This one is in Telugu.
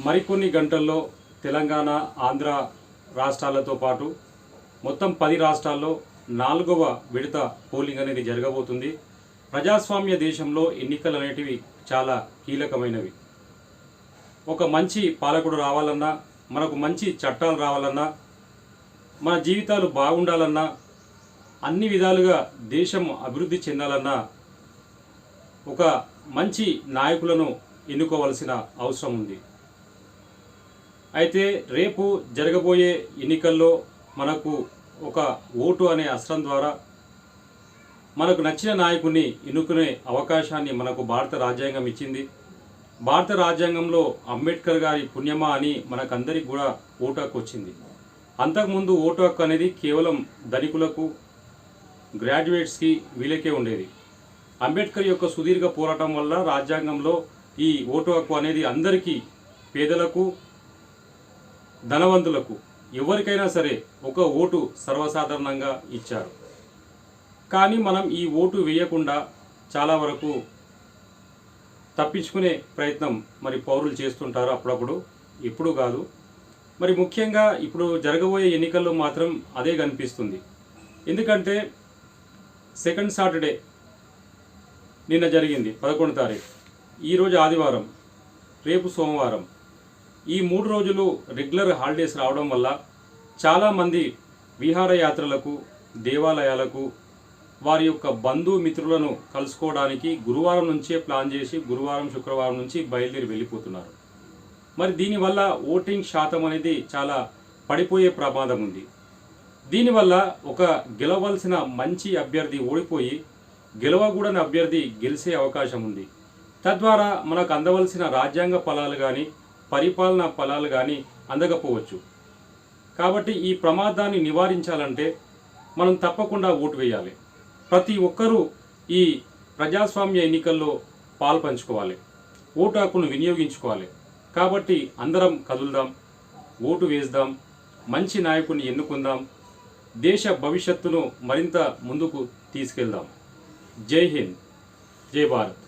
మరికొన్ని గంటల్లో తెలంగాణ ఆంధ్ర రాష్ట్రాలతో పాటు మొత్తం పది రాష్ట్రాల్లో నాలుగవ విడత పోలింగ్ అనేది జరగబోతుంది. ప్రజాస్వామ్య దేశంలో ఎన్నికలు అనేటివి చాలా కీలకమైనవి. ఒక మంచి పాలకుడు రావాలన్నా మనకు మంచి చట్టాలు రావాలన్నా మన జీవితాలు బాగుండాలన్నా అన్ని విధాలుగా దేశం అభివృద్ధి చెందాలన్నా ఒక మంచి నాయకులను ఎన్నుకోవలసిన అవసరం ఉంది. అయితే రేపు జరగబోయే ఎన్నికల్లో మనకు ఒక ఓటు అనే అస్త్రం ద్వారా మనకు నచ్చిన నాయకుడిని ఎన్నుకునే అవకాశాన్ని మనకు భారత రాజ్యాంగం ఇచ్చింది. భారత రాజ్యాంగంలో అంబేద్కర్ గారి పుణ్యమా అని మనకందరికి కూడా ఓటు హక్కు వచ్చింది. అంతకుముందు ఓటు హక్కు అనేది కేవలం ధనికులకు గ్రాడ్యుయేట్స్కి వీళ్ళకే ఉండేది. అంబేద్కర్ యొక్క సుదీర్ఘ పోరాటం వల్ల రాజ్యాంగంలో ఈ ఓటు హక్కు అనేది అందరికీ పేదలకు ధనవంతులకు ఎవరికైనా సరే ఒక ఓటు సర్వసాధారణంగా ఇచ్చారు. కానీ మనం ఈ ఓటు వేయకుండా చాలా వరకు తప్పించుకునే ప్రయత్నం మరి పౌరులు చేస్తుంటారు అప్పుడప్పుడు. ఇప్పుడు కాదు. మరి ముఖ్యంగా ఇప్పుడు జరగబోయే ఎన్నికల్లో మాత్రం అదే కనిపిస్తుంది. ఎందుకంటే సెకండ్ సాటర్డే నిన్న జరిగింది పదకొండు తారీఖు. ఈరోజు ఆదివారం రేపు సోమవారం. ఈ మూడు రోజులు రెగ్యులర్ హాలిడేస్ రావడం వల్ల చాలామంది విహారయాత్రలకు దేవాలయాలకు వారి యొక్క బంధుమిత్రులను కలుసుకోవడానికి గురువారం నుంచే ప్లాన్ చేసి గురువారం శుక్రవారం నుంచి బయలుదేరి వెళ్ళిపోతున్నారు. మరి దీనివల్ల ఓటింగ్ శాతం అనేది చాలా పడిపోయే ప్రమాదం ఉంది. దీనివల్ల ఒక గెలవలసిన మంచి అభ్యర్థి ఓడిపోయి గెలవకూడని అభ్యర్థి గెలిచే అవకాశం ఉంది. తద్వారా మనకు అందవలసిన రాజ్యాంగ ఫలాలు కానీ పరిపాలనా ఫలాలు కానీ అందకపోవచ్చు. కాబట్టి ఈ ప్రమాదాన్ని నివారించాలంటే మనం తప్పకుండా ఓటు వేయాలి. ప్రతి ఒక్కరూ ఈ ప్రజాస్వామ్య ఎన్నికల్లో పాల్పంచుకోవాలి. ఓటు హక్కును వినియోగించుకోవాలి. కాబట్టి అందరం కదులుదాం ఓటు వేద్దాం మంచి నాయకుడిని ఎన్నుకుందాం దేశ భవిష్యత్తును మరింత ముందుకు తీసుకెళ్దాం. జై హింద్ జై భారత్.